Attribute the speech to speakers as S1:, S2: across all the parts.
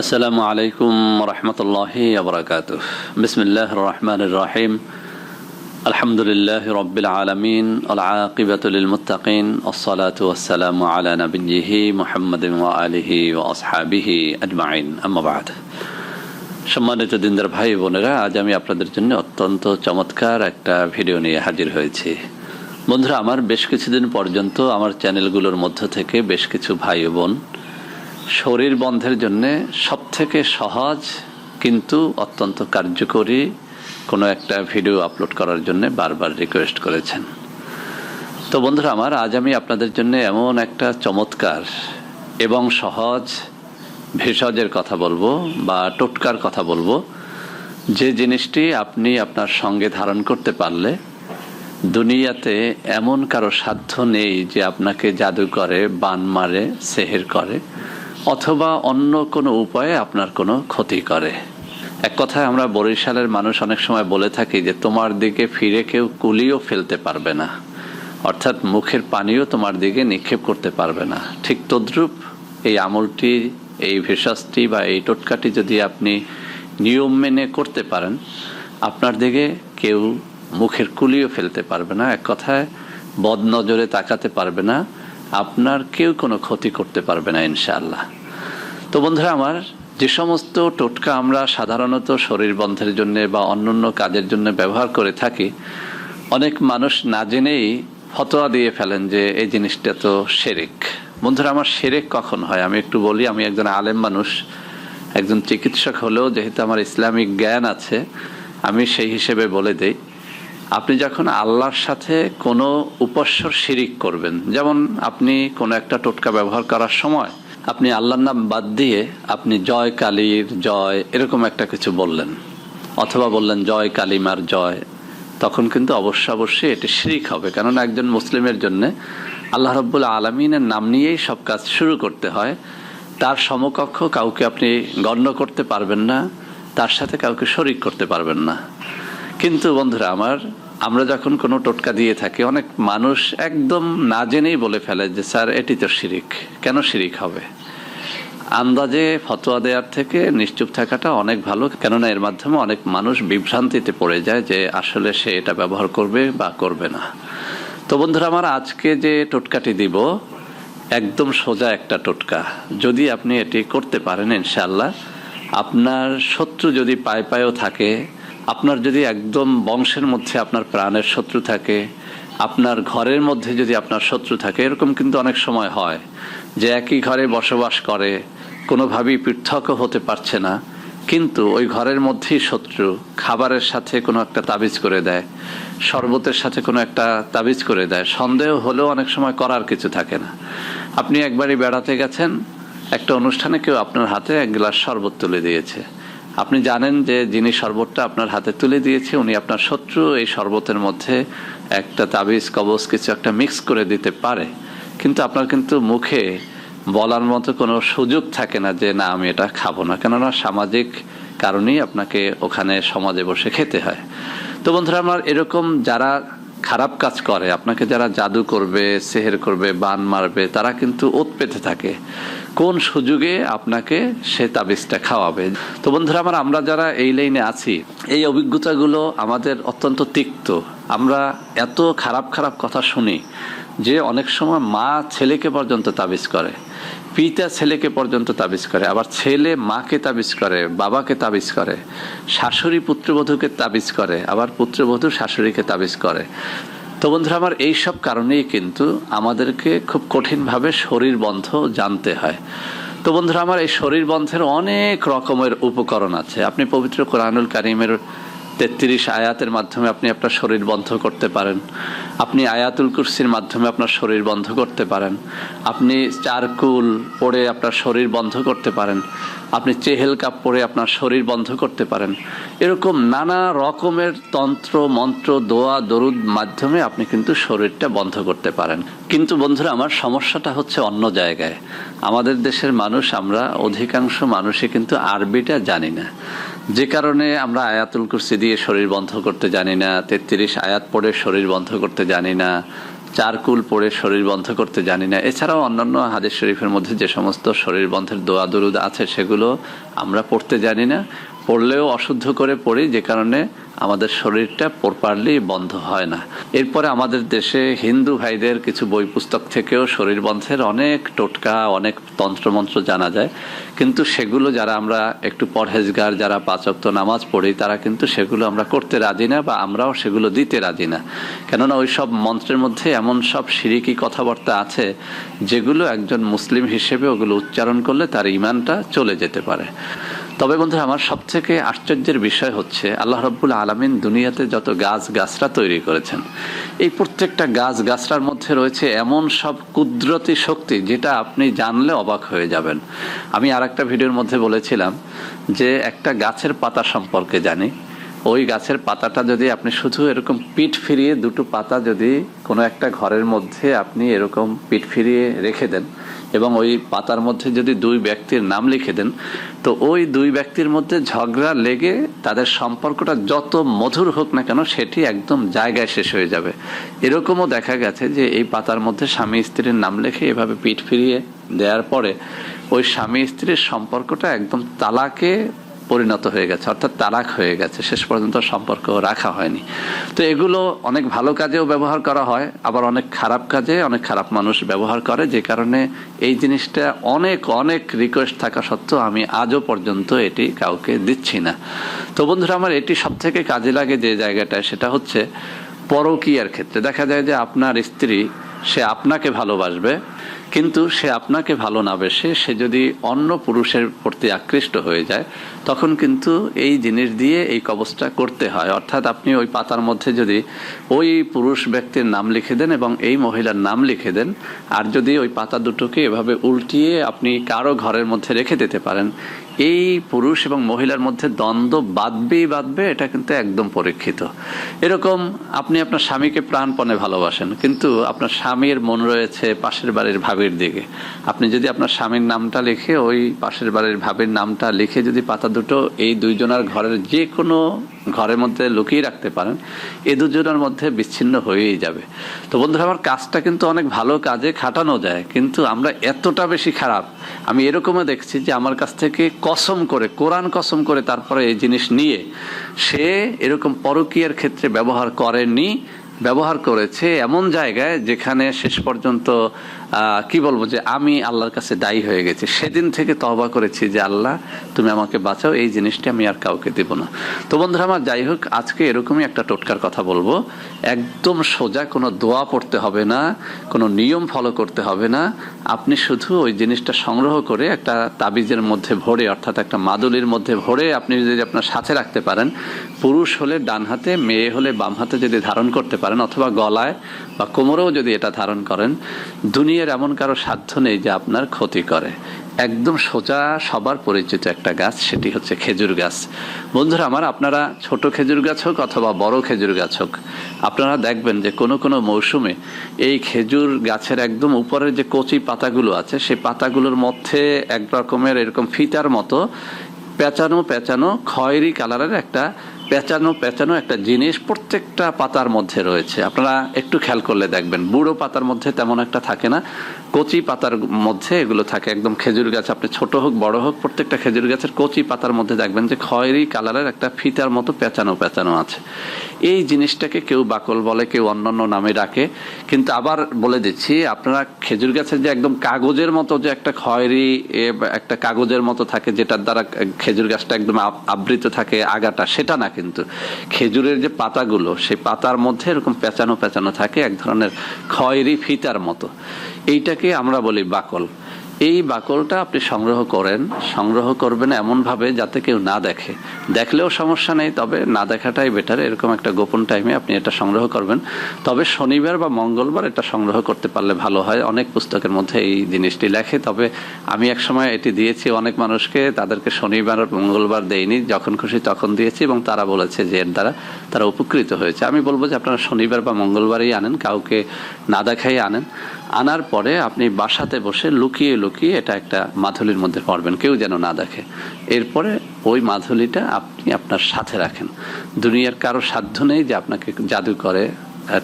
S1: السلام عليكم ورحمة الله وبركاته بسم الله الرحمن الرحيم الحمد لله رب العالمين العاقبة للمتقين الصلاة والسلام على نبيه محمد وآله وأصحابه أجمعين أما بعد সম্মানিত দিনদার ভাই বোনেরা আজ আমি আপনাদের জন্য অত্যন্ত চমৎকার একটা ভিডিও নিয়ে হাজির হয়েছি বন্ধুরা আমার বেশ কিছুদিন পর্যন্ত আমার চ্যানেলগুলোর মধ্য থেকে বেশ কিছু ভাই ও বোন শরীর বন্ধের জন্য সব থেকে সহজ, কিন্তু অত্যন্ত কার্যকরী কোনো একটা ভিডিও আপলোড করার জন্য বারবার রিকোয়েস্ট করেছেন। তো বন্ধুরা আমার, আজ আমি আপনাদের জন্য এমন একটা চমৎকার এবং সহজ ভেষজের কথা বলব বা টোটকার কথা বলব, যে জিনিসটি আপনি আপনার সঙ্গে ধারণ করতে পারলে দুনিয়াতে এমন কারও সাধ্য নেই যে আপনাকে জাদু করে, বান মারে, সেহের করে। অথবা অন্য কোনো উপায়ে আপনার কোনো ক্ষতি করে। এক কথায় আমরা বরিশালের মানুষ অনেক সময় বলে থাকি যে, তোমার দিকে ফিরে কেউ কুলিও ফেলতে পারবে না। অর্থাৎ মুখের পানিও তোমার দিকে নিক্ষেপ করতে পারবে না। ঠিক তদ্রূপ এই আমলটি, এই ভেষজটি বা এই টোটকাটি যদি আপনি নিয়ম মেনে করতে পারেন, আপনার দিকে কেউ মুখের কুলিও ফেলতে পারবে না। এক কথায় বদ নজরে তাকাতে পারবে না। আপনার কেউ কোনো ক্ষতি করতে পারবে না, ইনশাআল্লাহ। তো বন্ধুরা, আমার যে সমস্ত টোটকা আমরা সাধারণত শরীর বন্ধের জন্য বা অন্যান্য কাজের জন্য ব্যবহার করে থাকি, অনেক মানুষ না জেনেই ফতোয়া দিয়ে ফেলেন যে এই জিনিসটা তো শেরেক বন্ধুরা, আমার শেরেক কখন হয়? আমি একটু বলি, আমি একজন আলেম মানুষ, একজন চিকিৎসক হলেও যেহেতু আমার ইসলামিক জ্ঞান আছে, আমি সেই হিসেবে বলে দেই। আপনি যখন আল্লাহর সাথে কোনো উপস্বর শিরিক করবেন, যেমন আপনি কোনো একটা টোটকা ব্যবহার করার সময় আপনি আল্লাহর নাম বাদ দিয়ে আপনি জয় কালীর জয় এরকম একটা কিছু বললেন, অথবা বললেন জয় কালিমার জয়, তখন কিন্তু অবশ্য অবশ্যই এটি শিরিক হবে। কেননা একজন মুসলিমের জন্য আল্লাহ রব্বুল আলমিনের নাম নিয়েই সব কাজ শুরু করতে হয়। তার সমকক্ষ কাউকে আপনি গণ্য করতে পারবেন না, তার সাথে কাউকে শরিক করতে পারবেন না। কিন্তু বন্ধুরা আমার, আমরা যখন কোনো টোটকা দিয়ে থাকি, অনেক মানুষ একদম না জেনেই বলে ফেলে যে, স্যার, এটি তো শিরিক। কেন শিরিক হবে? আন্দাজে ফতোয়া দেওয়ার থেকে নিশ্চুপ থাকাটা অনেক ভালো। কেননা এর মাধ্যমে অনেক মানুষ বিভ্রান্তিতে পড়ে যায় যে, আসলে সে এটা ব্যবহার করবে বা করবে না। তো বন্ধুরা আমার, আজকে যে টোটকাটি দিব, একদম সোজা একটা টোটকা। যদি আপনি এটি করতে পারেন ইনশাল্লাহ আপনার শত্রু যদি পায়ে পায়েও থাকে আপনার যদি একদম বংশের মধ্যে আপনার প্রাণের শত্রু থাকে, আপনার ঘরের মধ্যে যদি আপনার শত্রু থাকে, এরকম কিন্তু অনেক সময় হয় যে একই ঘরে বসবাস করে, কোনোভাবেই পৃথকও হতে পারছে না। কিন্তু ওই ঘরের মধ্যেই শত্রু খাবারের সাথে কোনো একটা তাবিজ করে দেয়, শরবতের সাথে কোনো একটা তাবিজ করে দেয়। সন্দেহ হলেও অনেক সময় করার কিছু থাকে না। আপনি একবারই বেড়াতে গেছেন, একটা অনুষ্ঠানে কেউ আপনার হাতে এক গ্লাস শরবত তুলে দিয়েছে। আপনি জানেন যে যিনি শরবতটা আপনার হাতে তুলে দিয়েছে, উনি আপনার শত্রু। এই শরবতের মধ্যে একটা তাবিজ, কবজ কিছু একটা মিক্স করে দিতে পারে। কিন্তু আপনার কিন্তু মুখে বলার মতো কোনো সুযোগ থাকে না যে, না, আমি এটা খাব না। কেননা সামাজিক কারণেই আপনাকে ওখানে সমাজে বসে খেতে হয়। তো বন্ধুরা, আমার এরকম যারা খারাপ কাজ করে, আপনাকে যারা জাদু করবে, সেহের করবে, বান মারবে, তারা কিন্তু ওত পেতে থাকে। কোন সুযোগে আপনাকে সে তাবিজটা খাওয়াবে? তো বন্ধুরা, আমার, আমরা যারা এই লাইনে আছি, এই অভিজ্ঞতাগুলো আমাদের অত্যন্ত তিক্ত। আমরা এত খারাপ খারাপ কথা শুনি যে অনেক সময় মা ছেলেকে পর্যন্ত তাবিজ করে, পিতা ছেলেকে পর্যন্ত তাবিজ করে, আবার ছেলে মাকে তাবিজ করে, বাবাকে তাবিজ করে, শাশুড়ি পুত্রবধূকে তাবিজ করে, আবার পুত্রবধূ শাশুড়িকে তাবিজ করে। তো বন্ধুরা, আমার এই সব কারণেই কিন্তু আমাদেরকে খুব কঠিনভাবে শরীর বন্ধ জানতে হয়। তো বন্ধুরা, আমার এই শরীর বন্ধের অনেক রকমের উপকরণ আছে। আপনি পবিত্র কোরআনুল কারিমের তেত্রিশ আয়াতের মাধ্যমে আপনি আপনার শরীর বন্ধ করতে পারেন। আপনি আয়াতুল কুরসির মাধ্যমে আপনার শরীর বন্ধ করতে পারেন। আপনি চারকুল পড়ে আপনার শরীর বন্ধ করতে পারেন। আপনি চেহেল কাপ পরে আপনার শরীর বন্ধ করতে পারেন। এরকম নানা রকমের তন্ত্র, মন্ত্র, দোয়া, দরুদ মাধ্যমে আপনি কিন্তু শরীরটা বন্ধ করতে পারেন। কিন্তু বন্ধুরা, আমার সমস্যাটা হচ্ছে অন্য জায়গায়। আমাদের দেশের মানুষ, আমরা অধিকাংশ মানুষই কিন্তু আরবিটা জানি না। যে কারণে আমরা আয়াতুল কুরসি দিয়ে শরীর বন্ধ করতে জানি না, তেত্রিশ আয়াত পড়ে শরীর বন্ধ করতে জানি না চারকুল পড়ে শরীর বন্ধ করতে জানি না, এছাড়াও অন্যান্য হাদিস শরীফের মধ্যে যে সমস্ত শরীর বন্ধের দোয়া, দরুদ আছে সেগুলো আমরা পড়তে জানি না। পড়লেও অশুদ্ধ করে পড়ি, যে কারণে আমাদের শরীরটা প্রপারলি বন্ধ হয় না। এরপরে আমাদের দেশে হিন্দু ভাইদের কিছু বই পুস্তক থেকেও শরীর বন্ধের অনেক টোটকা, অনেক তন্ত্রমন্ত্র জানা যায়। কিন্তু সেগুলো যারা আমরা একটু পরহেজগার, যারা পাচক্ত নামাজ পড়ি, তারা কিন্তু সেগুলো আমরা করতে রাজি না বা আমরাও সেগুলো দিতে রাজি না। কেননা ওই সব মন্ত্রের মধ্যে এমন সব সিরিকি কথাবার্তা আছে, যেগুলো একজন মুসলিম হিসেবে ওগুলো উচ্চারণ করলে তার ইমানটা চলে যেতে পারে। তবে বন্ধু আমার সব থেকে আশ্চর্যের বিষয় হচ্ছে আল্লাহ রব্বুল আলমিন দুনিয়াতে যত গাছ গাছরা তৈরি করেছেন, এই প্রত্যেকটা গাছ গাছরার মধ্যে রয়েছে এমন সব কুদরতি শক্তি যেটা আপনি জানলে অবাক হয়ে যাবেন। আমি আর একটা ভিডিওর মধ্যে বলেছিলাম যে একটা গাছের পাতা সম্পর্কে জানি। ওই গাছের পাতাটা যদি আপনি শুধু এরকম পিঠ ফিরিয়ে দুটো পাতা যদি কোনো একটা ঘরের মধ্যে আপনি এরকম পিঠ ফিরিয়ে রেখে দেন এবং ওই পাতার মধ্যে যদি দুই ব্যক্তির নাম লিখে দেন, তো ওই দুই ব্যক্তির মধ্যে ঝগড়া লেগে তাদের সম্পর্কটা যত মধুর হোক না কেন সেটি একদম জায়গায় শেষ হয়ে যাবে। এরকমও দেখা গেছে যে এই পাতার মধ্যে স্বামী স্ত্রীর নাম লেখে এভাবে পিঠ ফিরিয়ে দেওয়ার পরে ওই স্বামী স্ত্রীর সম্পর্কটা একদম তালাকে পরিণত হয়ে গেছে, অর্থাৎ তালাক হয়ে গেছে, শেষ পর্যন্ত সম্পর্ক রাখা হয়নি। তো এগুলো অনেক ভালো কাজেও ব্যবহার করা হয়, আবার অনেক খারাপ কাজে অনেক খারাপ মানুষ ব্যবহার করে, যে কারণে এই জিনিসটা অনেক অনেক রিকোয়েস্ট থাকা সত্ত্বেও আমি আজও পর্যন্ত এটি কাউকে দিচ্ছি না। তো বন্ধুরা, আমার এটি সব থেকে কাজে লাগে যে জায়গাটায়, সেটা হচ্ছে পরকীয়ার ক্ষেত্রে। দেখা যায় যে আপনার স্ত্রী, সে আপনাকে ভালোবাসবে কিন্তু সে আপনাকে ভালো না বেসে সে যদি অন্য পুরুষের প্রতি আকৃষ্ট হয়ে যায়, তখন কিন্তু এই জিনিস দিয়ে এই কবচটা করতে হয়। অর্থাৎ আপনি ওই পাতার মধ্যে যদি ওই পুরুষ ব্যক্তির নাম লিখে দেন এবং এই মহিলার নাম লিখে দেন, আর যদি ওই পাতা দুটোকে এভাবে উল্টিয়ে আপনি কারও ঘরের মধ্যে রেখে দিতে পারেন, এই পুরুষ এবং মহিলার মধ্যে দ্বন্দ্ব বাঁধবেই বাঁধবে, এটা কিন্তু একদম পরীক্ষিত। এরকম আপনি আপনার স্বামীকে প্রাণপণে ভালোবাসেন, কিন্তু আপনার স্বামীর মন রয়েছে পাশের বাড়ির ভাবির দিকে। আপনি যদি আপনার স্বামীর নামটা লিখে, ওই পাশের বাড়ির ভাবির নামটা লিখে যদি পাতা দুটো এই দুইজনের ঘরের যে কোনো ঘরের মধ্যে লুকিয়ে রাখতে পারেন, এ দুজনের মধ্যে বিচ্ছিন্ন হয়েই যাবে। তো বন্ধুরা, আমার কাজটা কিন্তু অনেক ভালো কাজে খাটানো যায়, কিন্তু আমরা এতটা বেশি খারাপ, আমি এরকমও দেখছি যে আমার কাছ থেকে কসম করে, কোরআন কসম করে তারপরে এই জিনিস নিয়ে সে এরকম পরকীয়ার ক্ষেত্রে ব্যবহার করেনি ব্যবহার করেছে এমন জায়গায় যেখানে শেষ পর্যন্ত কি বলব যে আমি আল্লাহর কাছে দায়ী হয়ে গেছি। সেদিন থেকে তহবা করেছি যে, আল্লাহ, তুমি আমাকে বাঁচাও, এই জিনিসটি আমি আর কাউকে দেব না। তো বন্ধুরা আমার যাই হোক, আজকে এরকমই একটা টোটকার কথা বলব। একদম সোজা কোনো দোয়া পড়তে হবে না, কোনো নিয়ম ফলো করতে হবে না। আপনি শুধু ওই জিনিসটা সংগ্রহ করে একটা তাবিজের মধ্যে ভরে, অর্থাৎ একটা মাদুলির মধ্যে ভরে আপনি যদি আপনার সাথে রাখতে পারেন, পুরুষ হলে ডান হাতে, মেয়ে হলে বাম হাতে যদি ধারণ করতে পারেন অথবা গলায় বা কোমরেও যদি এটা ধারণ করেন, দুনিয়ার এমন কারও সাধ্য নেই যে আপনার ক্ষতি করে। একদম সোজা সবার পরিচিত একটা গাছ, সেটি হচ্ছে খেজুর গাছ। বন্ধুরা আমার, আপনারা ছোট খেজুর গাছ হোক অথবা বড় খেজুর গাছ হোক, আপনারা দেখবেন যে কোনো কোনো মৌসুমে এই খেজুর গাছের একদম উপরের যে কচি পাতাগুলো আছে, সেই পাতাগুলোর মধ্যে এক রকমের এরকম ফিতার মতো পেঁচানো পেঁচানো খয়েরি কালারের একটা পেঁচানো পেঁচানো একটা জিনিস প্রত্যেকটা পাতার মধ্যে রয়েছে। আপনারা একটু খেয়াল করলে দেখবেন, বুড়ো পাতার মধ্যে তেমন একটা থাকে না। কচি পাতার মধ্যে এগুলো থাকে। একদম খেজুর গাছ, আপনি ছোট হোক, বড় হোক, প্রত্যেকটা খেজুর গাছের কচি পাতার মধ্যে দেখবেন যে খয়েরি কালারের একটা ফিতার মতো পেঁচানো পেঁচানো আছে। এই জিনিসটাকে কেউ বাকল বলে, কেউ অন্যান্য নামে ডাকে। কিন্তু আবার বলে দিচ্ছি, আপনারা খেজুর গাছের যে একদম কাগজের মতো যে একটা খয়েরি একটা কাগজের মতো থাকে, যেটার দ্বারা খেজুর গাছটা একদম আবৃত থাকে আগাটা, সেটা না কিন্তু খেজুরের যে পাতাগুলো, সেই পাতার মধ্যে এরকম পেঁচানো পেঁচানো থাকে, এক ধরনের খয়েরি ফিতার মতো। এইটাকে আমরা বলি বাকল। এই বাকলটা আপনি সংগ্রহ করেন, সংগ্রহ করবেন এমনভাবে যাতে কেউ না দেখে। দেখলেও সমস্যা নেই, তবে না দেখাটাই বেটার এরকম একটা গোপন টাইমে আপনি এটা সংগ্রহ করবেন। তবে শনিবার বা মঙ্গলবার এটা সংগ্রহ করতে পারলে ভালো হয়, অনেক পুস্তকের মধ্যে এই জিনিসটি লেখে, তবে আমি এক সময় এটি দিয়েছি, অনেক মানুষকে তাদেরকে শনিবার মঙ্গলবার দেয়নি, যখন খুশি তখন দিয়েছি এবং তারা বলেছে যে এর দ্বারা তারা উপকৃত হয়েছে। আমি বলব যে আপনারা শনিবার বা মঙ্গলবারই আনেন, কাউকে না দেখাই আনেন। আনার পরে আপনি বাসাতে বসে লুকিয়ে লুকিয়ে এটা একটা মাধুলির মধ্যে পড়বেন, কেউ যেন না দেখে। এরপরে ওই মাধুলিটা আপনি আপনার সাথে রাখেন। দুনিয়ার কারও সাধ্য নেই যে আপনাকে জাদু করে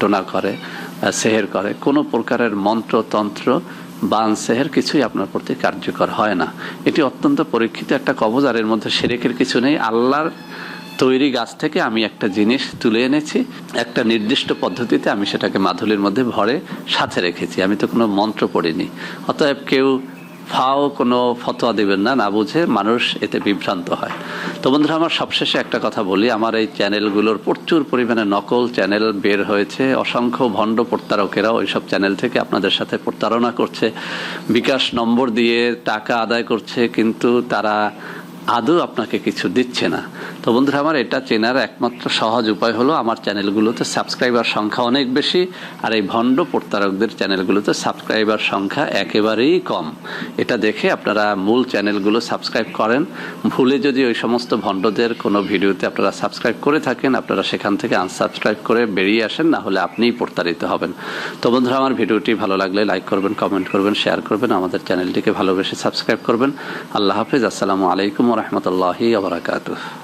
S1: টোনা করে সেহের করে। কোনো প্রকারের মন্ত্র, তন্ত্র, বান, সেহের কিছুই আপনার প্রতি কার্যকর হয় না। এটি অত্যন্ত পরীক্ষিত একটা কবজ, আর এর মধ্যে সেরেকের কিছু নেই। আল্লাহর তৈরি গাছ থেকে আমি একটা জিনিস তুলে এনেছি। একটা নির্দিষ্ট পদ্ধতিতে আমি সেটাকে মাধুলির মধ্যে ভরে সাথে রেখেছি। আমি তো কোনো মন্ত্র পড়িনি। অতএব কেউ ফাও কোনো ফতোয়া দেবেন না না বুঝে মানুষ এতে বিভ্রান্ত হয়। তো বন্ধুরা, আমার সবশেষে একটা কথা বলি। আমার এই চ্যানেলগুলোর প্রচুর পরিমাণে নকল চ্যানেল বের হয়েছে। অসংখ্য ভণ্ড প্রতারকেরা ওইসব চ্যানেল থেকে আপনাদের সাথে প্রতারণা করছে। বিকাশ নম্বর দিয়ে টাকা আদায় করছে, কিন্তু তারা আদৌ আপনাকে কিছু দিচ্ছে না। তো বন্ধুরা আমার এটা চেনার একমাত্র সহজ উপায় হলো আমার চ্যানেলগুলোতে সাবস্ক্রাইবার সংখ্যা অনেক বেশি, আর এই ভণ্ড প্রতারকদের চ্যানেলগুলোতে সাবস্ক্রাইবার সংখ্যা একেবারেই কম। এটা দেখে আপনারা মূল চ্যানেলগুলো সাবস্ক্রাইব করেন। ভুলে যদি ওই সমস্ত ভণ্ডদের কোনো ভিডিওতে আপনারা সাবস্ক্রাইব করে থাকেন, আপনারা সেখান থেকে আনসাবস্ক্রাইব করে বেরিয়ে আসেন, না হলে আপনিই প্রতারিত হবেন। তো বন্ধুরা আমার ভিডিওটি ভালো লাগলে লাইক করবেন কমেন্ট করবেন শেয়ার করবেন, আমাদের চ্যানেলটিকে ভালোবেসে সাবস্ক্রাইব করবেন। আল্লাহ হাফিজ, আসসালামু আলাইকুম ورحمة الله وبركاته.